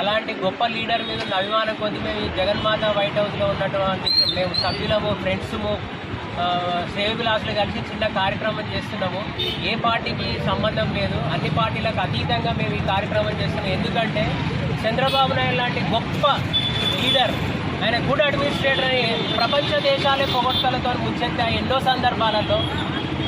అలాంటి గొప్ప లీడర్ మీద ఉన్న అభిమానం కొద్ది మేము ఈ జగన్మాత వైట్ హౌస్లో ఉన్నటువంటి మేము సభ్యులము ఫ్రెండ్స్ము సేవిలాసులు కలిసి చిన్న కార్యక్రమం చేస్తున్నాము. ఏ పార్టీకి సంబంధం లేదు. అన్ని పార్టీలకు అతీతంగా మేము ఈ కార్యక్రమం చేస్తున్నాం ఎందుకంటే చంద్రబాబు నాయుడు లాంటి గొప్ప లీడర్ ఆయన గుడ్ అడ్మినిస్ట్రేటర్ అని ప్రపంచ దేశాలే పొగడ్తలతో ముచ్చెత్తా ఎన్నో సందర్భాలలో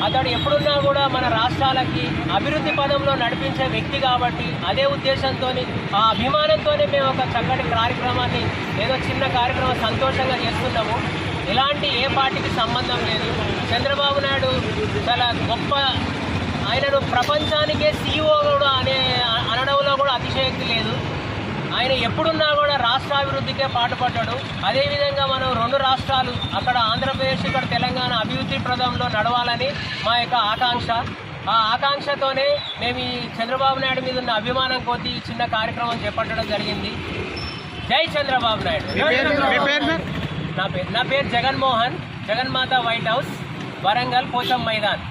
అతడు ఎప్పుడున్నా కూడా మన రాష్ట్రాలకి అభివృద్ధి పదంలో నడిపించే వ్యక్తి కాబట్టి అదే ఉద్దేశంతో ఆ అభిమానంతోనే మేము ఒక చక్కటి కార్యక్రమాన్ని ఏదో చిన్న కార్యక్రమం సంతోషంగా చేస్తున్నాము. ఇలాంటి ఏ పార్టీకి సంబంధం లేదు. చంద్రబాబు నాయుడు చాలా గొప్ప ఆయనను ప్రపంచానికే సీఈఓ కూడా అనే అనడంలో కూడా అతిశయక్తి లేదు. ఆయన ఎప్పుడున్నా కూడా రాష్ట్రాభివృద్ధికే పాటుపడ్డాడు అదేవిధంగా మనం రెండు రాష్ట్రాలు అక్కడ ఆంధ్రప్రదేశ్ ఇక్కడ తెలంగాణ అభివృద్ధి ప్రదంలో నడవాలని మా యొక్క ఆకాంక్ష. ఆ ఆకాంక్షతోనే మేము ఈ చంద్రబాబు నాయుడు మీద ఉన్న అభిమానం కొద్దీ ఈ చిన్న కార్యక్రమం చేపట్టడం జరిగింది. జై చంద్రబాబు నాయుడు. నా పేరు నా పేరు జగన్మోహన్ జగన్మాత వైట్ హౌస్ వరంగల్ పోచం మైదాన్.